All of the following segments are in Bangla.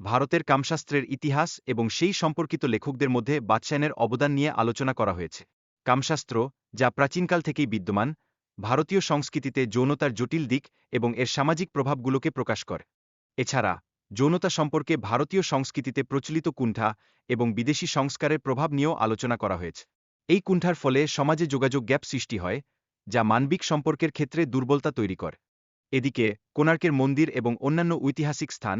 ভারতের কামশাস্ত্রের ইতিহাস এবং সেই সম্পর্কিত লেখকদের মধ্যে বাদশায়নের অবদান নিয়ে আলোচনা করা হয়েছে। কামশাস্ত্র, যা প্রাচীনকাল থেকেই বিদ্যমান, ভারতীয় সংস্কৃতিতে যৌনতার জটিল দিক এবং এর সামাজিক প্রভাবগুলোকে প্রকাশ করে। এছাড়া, যৌনতা সম্পর্কে ভারতীয় সংস্কৃতিতে প্রচলিত কুণ্ঠা এবং বিদেশি সংস্কারের প্রভাব নিয়েও আলোচনা করা হয়েছে। এই কুণ্ঠার ফলে সমাজে যোগাযোগ গ্যাপ সৃষ্টি হয়, যা মানবিক সম্পর্কের ক্ষেত্রে দুর্বলতা তৈরি করে। এদিকে, কোণার্কের মন্দির এবং অন্যান্য ঐতিহাসিক স্থান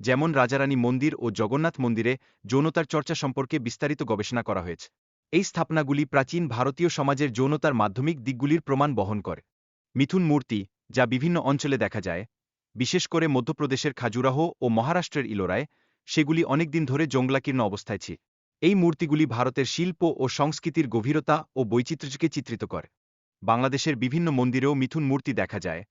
যেমন রাজারানী মন্দির ও জগন্নাথ মন্দিরে যৌনতার চর্চা সম্পর্কে বিস্তারিত গবেষণা করা হয়েছে। এই স্থাপনাগুলি প্রাচীন ভারতীয় সমাজের যৌনতার মাধ্যমিক দিকগুলির প্রমাণ বহন করে। মিথুন মূর্তি, যা বিভিন্ন অঞ্চলে দেখা যায়, বিশেষ করে মধ্যপ্রদেশের খাজুরাহ ও মহারাষ্ট্রের ইলোরায়, সেগুলি অনেকদিন ধরে জঙ্গলাকীর্ণ অবস্থায় ছিল এই মূর্তিগুলি ভারতের শিল্প ও সংস্কৃতির গভীরতা ও বৈচিত্র্যকে চিত্রিত করে। বাংলাদেশের বিভিন্ন মন্দিরেও মিথুন মূর্তি দেখা যায়,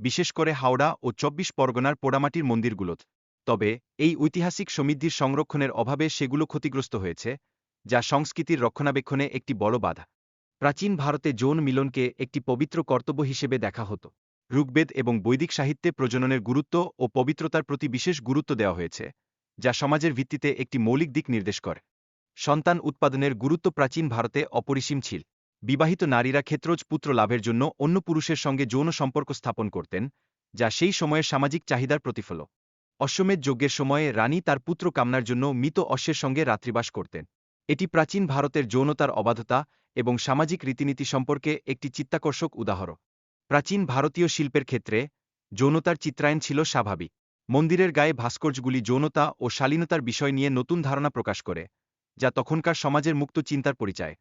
বিশেষ করে হাওড়া ও চব্বিশ পরগনার পোড়ামাটির মন্দিরগুলোতে। তবে, এই ঐতিহাসিক সমৃদ্ধির সংরক্ষণের অভাবে সেগুলো ক্ষতিগ্রস্ত হয়েছে, যা সংস্কৃতির রক্ষণাবেক্ষণে একটি বড় বাধা। প্রাচীন ভারতে যৌন মিলনকে একটি পবিত্র কর্তব্য হিসেবে দেখা হতো। ঋগ্বেদ এবং বৈদিক সাহিত্যে প্রজননের গুরুত্ব ও পবিত্রতার প্রতি বিশেষ গুরুত্ব দেওয়া হয়েছে, যা সমাজের ভিত্তিতে একটি মৌলিক দিক নির্দেশ করে। সন্তান উৎপাদনের গুরুত্ব প্রাচীন ভারতে অপরিসীম ছিল। বিবাহিত নারীরা ক্ষেত্রজ পুত্র লাভের জন্য অন্য পুরুষের সঙ্গে যৌন সম্পর্ক স্থাপন করতেন, যা সেই সময়ের সামাজিক চাহিদার প্রতিফল অশ্বমেধ যজ্ঞের সময়ে রানী তার পুত্র কামনার জন্য মৃত অশ্বের সঙ্গে রাত্রিবাস করতেন। এটি প্রাচীন ভারতের যৌনতার অবাধতা এবং সামাজিক রীতিনীতি সম্পর্কে একটি চিত্তাকর্ষক উদাহরণ। প্রাচীন ভারতীয় শিল্পের ক্ষেত্রে যৌনতার চিত্রায়ন ছিল স্বাভাবিক। মন্দিরের গায়ে ভাস্কর্যগুলি যৌনতা ও শালীনতার বিষয় নিয়ে নতুন ধারণা প্রকাশ করে, যা তখনকার সমাজের মুক্ত চিন্তার পরিচয়।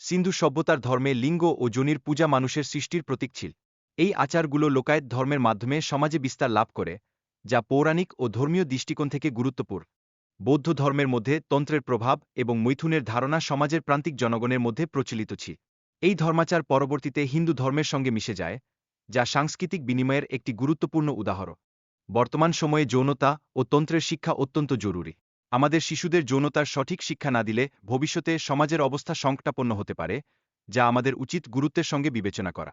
সিন্ধু সভ্যতার ধর্মে লিঙ্গ ও যোনির পূজা মানুষের সৃষ্টির প্রতীক ছিল। এই আচারগুলো লোকায়ত ধর্মের মাধ্যমে সমাজে বিস্তার লাভ করে যা পৌরাণিক ও ধর্মীয় দৃষ্টিকোণ থেকে গুরুত্বপূর্ণ। বৌদ্ধ ধর্মের মধ্যে তন্ত্রের প্রভাব এবং মৈথুনের ধারণা সমাজের প্রান্তিক জনগণের মধ্যে প্রচলিত ছিল এই ধর্মাচার পরবর্তীতে হিন্দু ধর্মের সঙ্গে মিশে যায়, যা সাংস্কৃতিক বিনিময়ের একটি গুরুত্বপূর্ণ উদাহরণ। বর্তমান সময়ে যৌনতা ও তন্ত্রের শিক্ষা অত্যন্ত জরুরি। আমাদের শিশুদের যৌনতার সঠিক শিক্ষা না দিলে ভবিষ্যতে সমাজের অবস্থা সংকটাপন্ন হতে পারে, যা আমাদের উচিত গুরুত্বের সঙ্গে বিবেচনা করা।